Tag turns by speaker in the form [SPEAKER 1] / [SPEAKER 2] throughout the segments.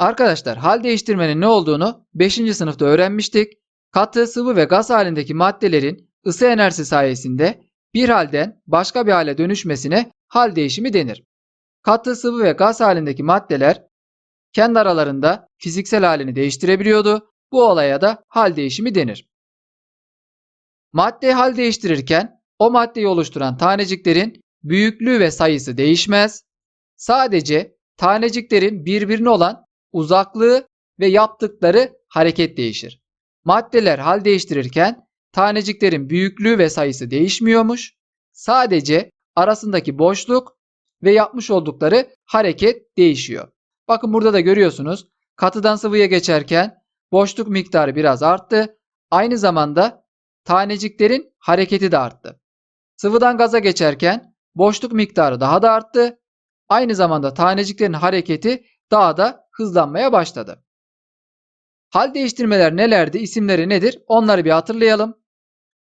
[SPEAKER 1] Arkadaşlar hal değiştirmenin ne olduğunu 5. sınıfta öğrenmiştik. Katı, sıvı ve gaz halindeki maddelerin ısı enerjisi sayesinde bir halden başka bir hale dönüşmesine hal değişimi denir. Katı, sıvı ve gaz halindeki maddeler kendi aralarında fiziksel halini değiştirebiliyordu. Bu olaya da hal değişimi denir. Madde hal değiştirirken o maddeyi oluşturan taneciklerin büyüklüğü ve sayısı değişmez. Sadece taneciklerin birbirine olan uzaklığı ve yaptıkları hareket değişir. Maddeler hal değiştirirken taneciklerin büyüklüğü ve sayısı değişmiyormuş. Sadece arasındaki boşluk ve yapmış oldukları hareket değişiyor. Bakın burada da görüyorsunuz. Katıdan sıvıya geçerken boşluk miktarı biraz arttı. Aynı zamanda taneciklerin hareketi de arttı. Sıvıdan gaza geçerken boşluk miktarı daha da arttı. Aynı zamanda taneciklerin hareketi daha da hızlanmaya başladı. Hal değiştirmeler nelerdi? İsimleri nedir? Onları bir hatırlayalım.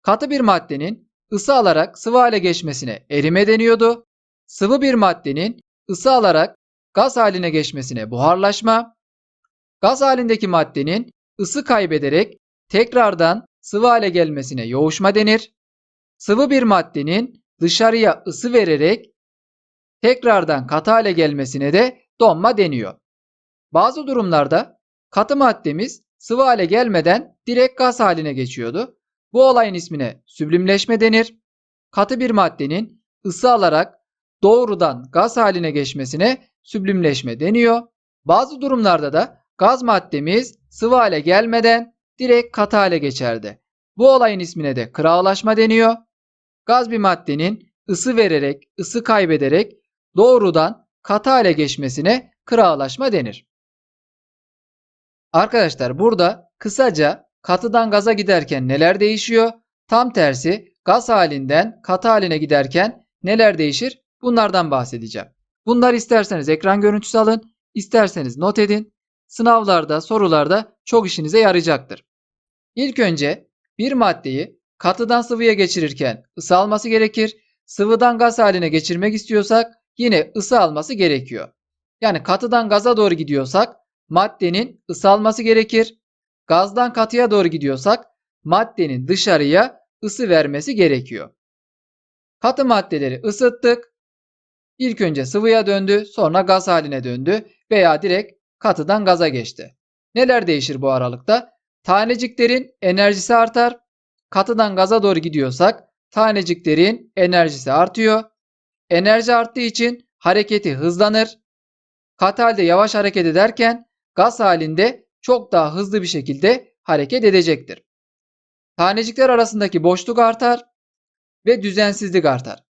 [SPEAKER 1] Katı bir maddenin ısı alarak sıvı hale geçmesine erime deniyordu. Sıvı bir maddenin ısı alarak gaz haline geçmesine buharlaşma. Gaz halindeki maddenin ısı kaybederek tekrardan sıvı hale gelmesine yoğuşma denir. Sıvı bir maddenin dışarıya ısı vererek tekrardan katı hale gelmesine de donma deniyor. Bazı durumlarda katı maddemiz sıvı hale gelmeden direkt gaz haline geçiyordu. Bu olayın ismine süblimleşme denir. Katı bir maddenin ısı alarak doğrudan gaz haline geçmesine süblimleşme deniyor. Bazı durumlarda da gaz maddemiz sıvı hale gelmeden direkt katı hale geçerdi. Bu olayın ismine de kırağılaşma deniyor. Gaz bir maddenin ısı vererek, ısı kaybederek doğrudan katı hale geçmesine kırağılaşma denir. Arkadaşlar burada kısaca katıdan gaza giderken neler değişiyor? Tam tersi gaz halinden katı haline giderken neler değişir? Bunlardan bahsedeceğim. Bunlar isterseniz ekran görüntüsü alın, isterseniz not edin. Sınavlarda, sorularda çok işinize yarayacaktır. İlk önce bir maddeyi katıdan sıvıya geçirirken ısı alması gerekir. Sıvıdan gaz haline geçirmek istiyorsak yine ısı alması gerekiyor. Yani katıdan gaza doğru gidiyorsak maddenin ısı alması gerekir. Gazdan katıya doğru gidiyorsak maddenin dışarıya ısı vermesi gerekiyor. Katı maddeleri ısıttık. İlk önce sıvıya döndü, sonra gaz haline döndü veya direkt katıdan gaza geçti. Neler değişir bu aralıkta? Taneciklerin enerjisi artar. Katıdan gaza doğru gidiyorsak taneciklerin enerjisi artıyor. Enerji arttığı için hareketi hızlanır. Katı halde yavaş hareket ederken gaz halinde çok daha hızlı bir şekilde hareket edecektir. Tanecikler arasındaki boşluk artar ve düzensizlik artar.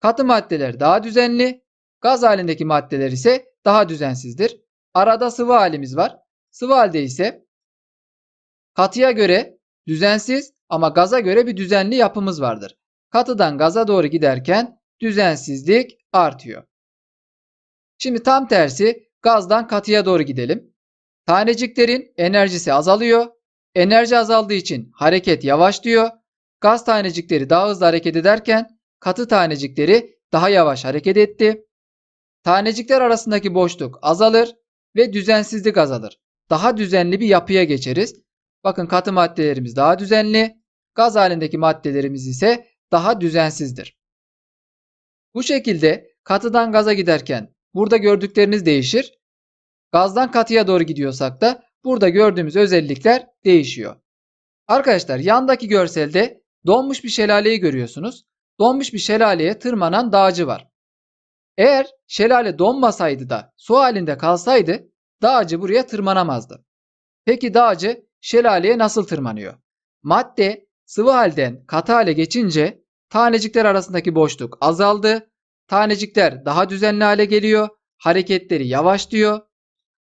[SPEAKER 1] Katı maddeler daha düzenli, gaz halindeki maddeler ise daha düzensizdir. Arada sıvı halimiz var. Sıvı halde ise katıya göre düzensiz ama gaza göre bir düzenli yapımız vardır. Katıdan gaza doğru giderken düzensizlik artıyor. Şimdi tam tersi gazdan katıya doğru gidelim. Taneciklerin enerjisi azalıyor. Enerji azaldığı için hareket yavaşlıyor. Gaz tanecikleri daha hızlı hareket ederken katı tanecikleri daha yavaş hareket etti. Tanecikler arasındaki boşluk azalır ve düzensizlik azalır. Daha düzenli bir yapıya geçeriz. Bakın katı maddelerimiz daha düzenli, gaz halindeki maddelerimiz ise daha düzensizdir. Bu şekilde katıdan gaza giderken burada gördükleriniz değişir. Gazdan katıya doğru gidiyorsak da burada gördüğümüz özellikler değişiyor. Arkadaşlar yandaki görselde donmuş bir şelaleyi görüyorsunuz. Donmuş bir şelaleye tırmanan dağcı var. Eğer şelale donmasaydı da su halinde kalsaydı dağcı buraya tırmanamazdı. Peki dağcı şelaleye nasıl tırmanıyor? Madde sıvı halden katı hale geçince tanecikler arasındaki boşluk azaldı. Tanecikler daha düzenli hale geliyor. Hareketleri yavaşlıyor.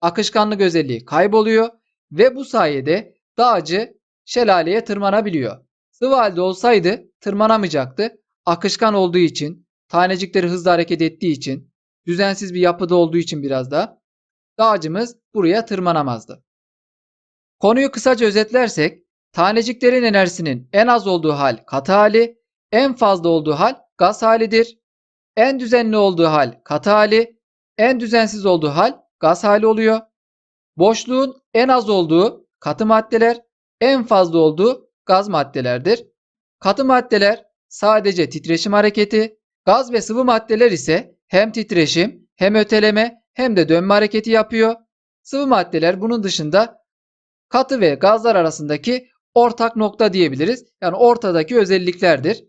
[SPEAKER 1] Akışkanlık özelliği kayboluyor ve bu sayede dağcı şelaleye tırmanabiliyor. Sıvı halde olsaydı tırmanamayacaktı. Akışkan olduğu için, tanecikleri hızlı hareket ettiği için, düzensiz bir yapıda olduğu için biraz da dağcımız buraya tırmanamazdı. Konuyu kısaca özetlersek, taneciklerin enerjisinin en az olduğu hal katı hali, en fazla olduğu hal gaz halidir. En düzenli olduğu hal katı hali, en düzensiz olduğu hal gaz hali oluyor. Boşluğun en az olduğu katı maddeler, en fazla olduğu gaz maddelerdir. Katı maddeler sadece titreşim hareketi, gaz ve sıvı maddeler ise hem titreşim, hem öteleme, hem de dönme hareketi yapıyor. Sıvı maddeler bunun dışında katı ve gazlar arasındaki ortak nokta diyebiliriz. Yani ortadaki özelliklerdir.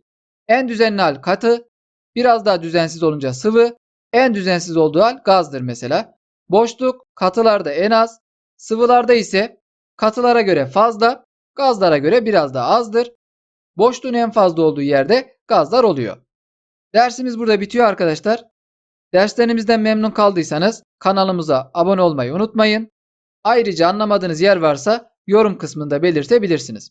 [SPEAKER 1] En düzenli hal katı, biraz daha düzensiz olunca sıvı, en düzensiz olduğu hal gazdır mesela. Boşluk katılarda en az, sıvılarda ise katılara göre fazla, gazlara göre biraz daha azdır. Boşluğun en fazla olduğu yerde gazlar oluyor. Dersimiz burada bitiyor arkadaşlar. Derslerimizden memnun kaldıysanız kanalımıza abone olmayı unutmayın. Ayrıca anlamadığınız yer varsa yorum kısmında belirtebilirsiniz.